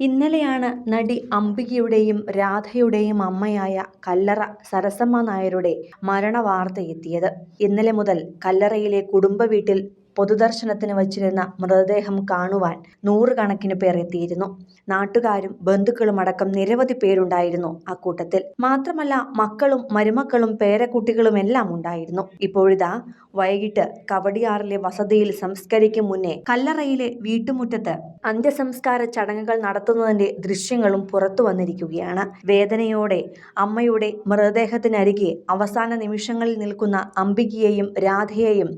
ഇന്നലെയാണ് നടി അംബികയുടെയും രാധയുടെയും അമ്മയായ കല്ലറ സരസമ്മ നായരുടെ മരണവാർത്തയെത്തിയത് ഇന്നലെ മുതൽ കല്ലറയിലെ കുടുംബ വീട്ടിൽ പൊതുദർശനത്തിന് വച്ചിരുന്ന മൃതദേഹം കാണുവാൻ നൂറുകണക്കിന് പേർ എത്തിയിരുന്നു. നാട്ടുകാരും ബന്ധുക്കളും അടക്കം നിരവധി പേരുണ്ടായിരുന്നു അക്കൂട്ടത്തിൽ മാത്രമല്ല മക്കളും മരുമക്കളും പേരക്കുട്ടികളും എല്ലാം ഉണ്ടായിരുന്നു. ഇപ്പോഴിതാ വൈകിട്ട് കവടിയാറിലെ വസതിയിൽ സംസ്കരിക്കും മുന്നേ കല്ലറയിലെ വീട്ടുമുറ്റത്ത് അന്ത്യസംസ്കാര ചടങ്ങുകൾ നടത്തുന്നതിന്റെ ദൃശ്യങ്ങളും പുറത്തു വന്നിരിക്കുകയാണ്. വേദനയോടെ അമ്മയുടെ മൃതദേഹത്തിനരികെ അവസാന നിമിഷങ്ങളിൽ നിൽക്കുന്ന അംബികയെയും രാധയെയും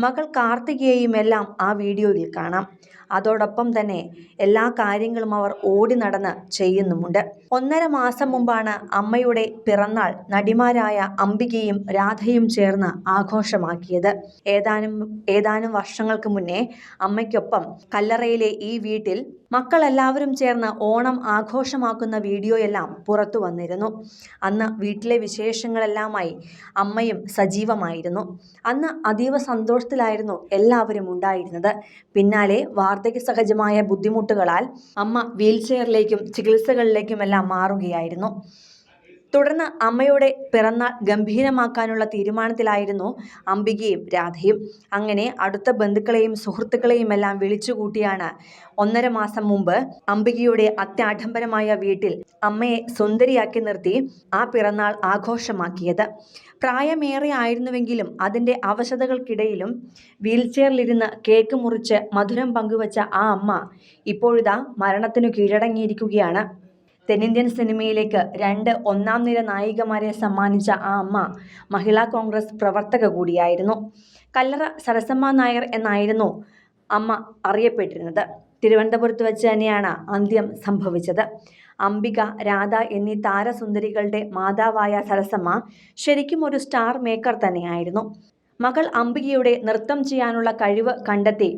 മകൾ കാർത്തികയെയും എല്ലാം ആ വീഡിയോയിൽ കാണാം. അതോടൊപ്പം തന്നെ എല്ലാ കാര്യങ്ങളും അവർ ഓടി നടന്ന് ചെയ്യുന്നുമുണ്ട്. ഒന്നര മാസം മുമ്പാണ് അമ്മയുടെ പിറന്നാൾ നടിമാരായ അംബികയും രാധയും ചേർന്ന് ആഘോഷമാക്കിയത്. ഏതാനും ഏതാനും വർഷങ്ങൾക്ക് മുന്നേ അമ്മയ്ക്കൊപ്പം കല്ലറയിലെ ഈ വീട്ടിൽ മക്കളെല്ലാവരും ചേർന്ന് ഓണം ആഘോഷമാക്കുന്ന വീഡിയോയെല്ലാം പുറത്തു വന്നിരുന്നു. അന്ന് വീട്ടിലെ വിശേഷങ്ങളെല്ലാമായി അമ്മയും സജീവമായിരുന്നു. അന്ന് അതീവ സന്തോഷത്തിലായിരുന്നു എല്ലാവരും ഉണ്ടായിരുന്നത്. പിന്നാലെ വാർദ്ധക്യ സഹജമായ ബുദ്ധിമുട്ടുകളാൽ അമ്മ വീൽചെയറിലേക്കും ചികിത്സകളിലേക്കുമെല്ലാം മാറുകയായിരുന്നു. തുടർന്ന് അമ്മയുടെ പിറന്നാൾ ഗംഭീരമാക്കാനുള്ള തീരുമാനത്തിലായിരുന്നു അംബികയും രാധയും. അങ്ങനെ അടുത്ത ബന്ധുക്കളെയും സുഹൃത്തുക്കളെയും എല്ലാം വിളിച്ചുകൂട്ടിയാണ്. ഒന്നര മാസം മുമ്പ് അംബികയുടെ അത്യാഡംബരമായ വീട്ടിൽ അമ്മയെ സുന്ദരിയാക്കി നിർത്തി ആ പിറന്നാൾ ആഘോഷമാക്കിയത്. പ്രായമേറെ ആയിരുന്നുവെങ്കിലും അതിന്റെ അവശതകൾക്കിടയിലും വീൽചെയറിലിരുന്ന് കേക്ക് മുറിച്ച് മധുരം പങ്കുവച്ച ആ അമ്മ ഇപ്പോഴിതാ മരണത്തിനു കീഴടങ്ങിയിരിക്കുകയാണ്. തെന്നിന്ത്യൻ സിനിമയിലേക്ക് രണ്ട് ഒന്നാം നിര നായികമാരെ സമ്മാനിച്ച ആ അമ്മ മഹിളാ കോൺഗ്രസ് പ്രവർത്തക കൂടിയായിരുന്നു. കല്ലറ സരസമ്മ നായർ എന്നായിരുന്നു അമ്മ അറിയപ്പെട്ടിരുന്നത്. തിരുവനന്തപുരത്ത് വെച്ച് തന്നെയാണ് അന്ത്യം സംഭവിച്ചത്. അംബിക രാധ എന്നീ താരസുന്ദരികളുടെ മാതാവായ സരസമ്മ ശരിക്കും ഒരു സ്റ്റാർ മേക്കർ തന്നെയായിരുന്നു. മകൾ അംബികയുടെ നൃത്തം ചെയ്യാനുള്ള കഴിവ് കണ്ടെത്തി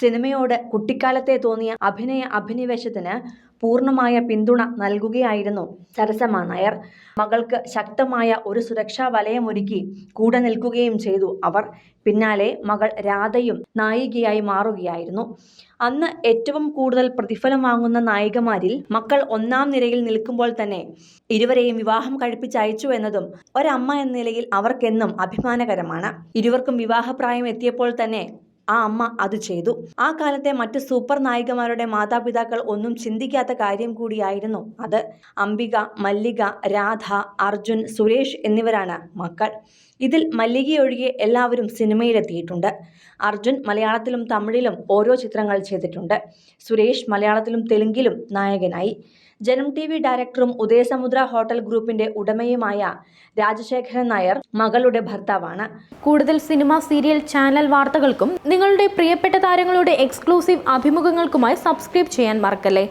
സിനിമയോട് കുട്ടിക്കാലത്തെ തോന്നിയ അഭിനയ അഭിനിവേശത്തിന് പൂർണമായ പിന്തുണ നൽകുകയായിരുന്നു സരസമ്മ നായർ. മകൾക്ക് ശക്തമായ ഒരു സുരക്ഷാ വലയമൊരുക്കി കൂടെ നിൽക്കുകയും ചെയ്തു. അവർ പിന്നാലെ മകൾ രാധയും നായികയായി മാറുകയായിരുന്നു. അന്ന് ഏറ്റവും കൂടുതൽ പ്രതിഫലം വാങ്ങുന്ന നായികമാരിൽ മക്കൾ ഒന്നാം നിരയിൽ നിൽക്കുമ്പോൾ തന്നെ ഇരുവരെയും വിവാഹം കഴിപ്പിച്ചയച്ചു എന്നതും ഒരമ്മ എന്ന നിലയിൽ അവർക്കെന്നും അഭിമാനകരമാണ്. ഇരുവർക്കും വിവാഹപ്രായം എത്തിയപ്പോൾ തന്നെ ആ അമ്മ അത് ചെയ്തു. ആ കാലത്തെ മറ്റ് സൂപ്പർ നായികമാരുടെ മാതാപിതാക്കൾ ഒന്നും ചിന്തിക്കാത്ത കാര്യം കൂടിയായിരുന്നു അത്. അംബിക മല്ലിക രാധ അർജുൻ സുരേഷ് എന്നിവരാണ് മക്കൾ. ഇതിൽ മല്ലികയൊഴികെ എല്ലാവരും സിനിമയിലെത്തിയിട്ടുണ്ട്. അർജുൻ മലയാളത്തിലും തമിഴിലും ഓരോ ചിത്രങ്ങൾ ചെയ്തിട്ടുണ്ട്. സുരേഷ് മലയാളത്തിലും തെലുങ്കിലും നായകനായി. ജനം ടി വി ഡയറക്ടറും ഉദയസമുദ്ര ഹോട്ടൽ ഗ്രൂപ്പിന്റെ ഉടമയുമായ രാജശേഖരൻ നായർ മകളുടെ ഭർത്താവാണ്. കൂടുതൽ സിനിമ സീരിയൽ ചാനൽ വാർത്തകൾക്കും നിങ്ങളുടെ പ്രിയപ്പെട്ട താരങ്ങളുടെ എക്സ്ക്ലൂസീവ് അഭിമുഖങ്ങൾക്കുമായി സബ്സ്ക്രൈബ് ചെയ്യാൻ മറക്കല്ലേ?